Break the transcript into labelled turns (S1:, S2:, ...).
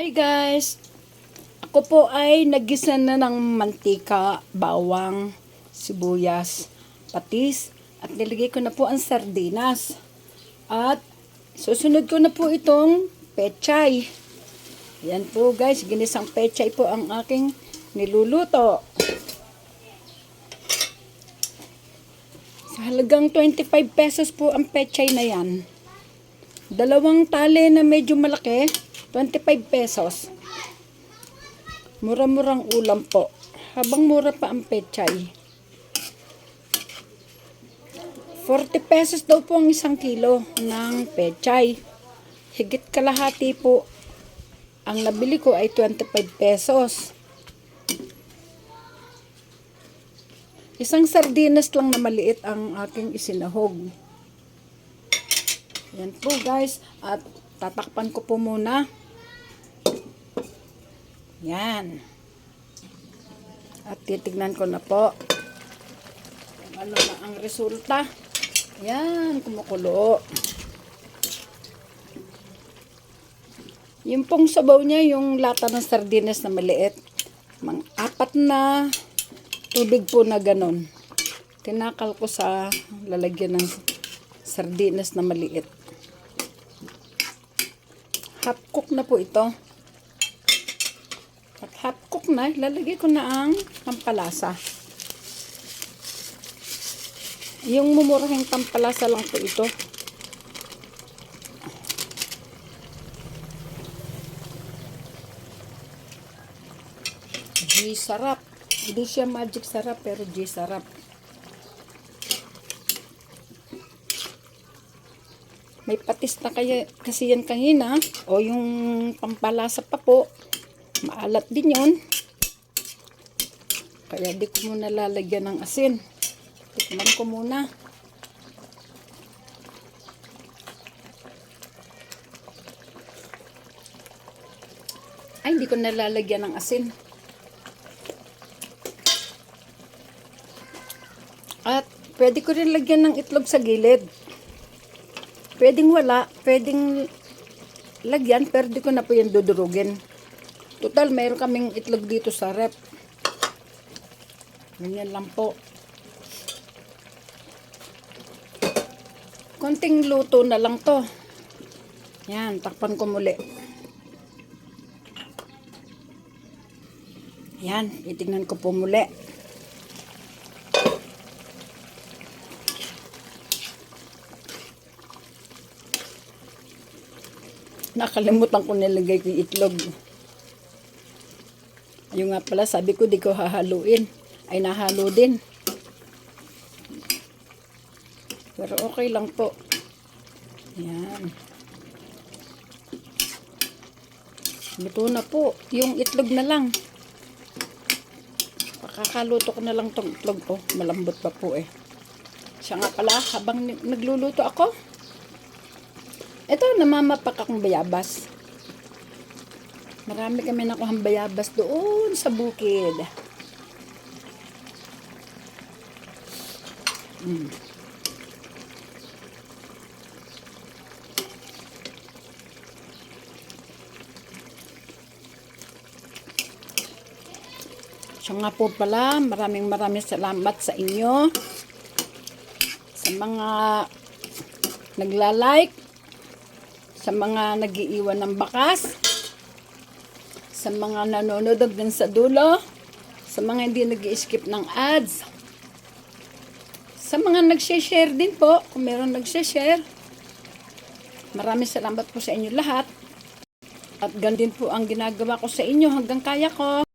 S1: Hi guys! Ako po ay nagisa na ng mantika, bawang, sibuyas, patis, at nilagay ko na po ang sardinas. At susunod ko na po itong pechay. Yan po guys, ginisang pechay po ang aking niluluto. Sa halagang 25 pesos po ang pechay na yan. Dalawang tali na medyo malaki, 25 pesos. Mura-murang ulam po. Habang mura pa ang pechay. 40 pesos daw po ang isang kilo ng pechay. Higit kalahati po. Ang nabili ko ay 25 pesos. Isang sardinas lang na maliit ang aking isinahog. Yan po guys. At tatakpan ko po muna. Yan. At titignan ko na po. Ano na ang resulta. Yan, kumukulo. Yung pong sabaw niya, yung lata ng sardinas na maliit. Mang apat na tubig po na ganon. Tinakal ko sa lalagyan ng sardinas na maliit. Half cook na po ito. Na, lalagay ko na ang pampalasa. Yung mumurahing pampalasa lang po ito. G sarap. Hindi siya magic sarap pero G sarap. May patis na kaya, kasi yan kanina. O yung pampalasa pa po. Maalat din yun. Kaya di ko muna lalagyan ng asin. Tikman ko muna. Ay, hindi ko nalalagyan ng asin. At pwede ko rin lagyan ng itlog sa gilid. Pwedeng wala, pwedeng lagyan, pero di ko na po yan dudurugin. Total, mayroon kaming itlog dito sa rep. Ganyan lang po. Konting luto na lang to. Yan, takpan ko muli. Yan, itignan ko po muli. Nakalimutan ko nilagay ko itlog. Yung nga pala, sabi ko di ko hahaluin. Ay nahalo din. Pero okay lang po. Yan. Luto na po. Yung itlog na lang. Pakakaluto ko na lang tong itlog ko. Malambot pa po eh. Siya nga pala, habang nagluluto ako, ito, namamapak akong bayabas. Marami kami nakuhang bayabas doon sa bukid. Mm. Siya nga po pala, maraming maraming salamat sa inyo. Sa mga nagla-like, sa mga nagiiwan ng bakas, sa mga nanonood din sa dulo, sa mga hindi nag skip ng ads, sa mga nag-share din po, kung meron nag-share, maraming salamat po sa inyo lahat. At ganun din po ang ginagawa ko sa inyo hanggang kaya ko.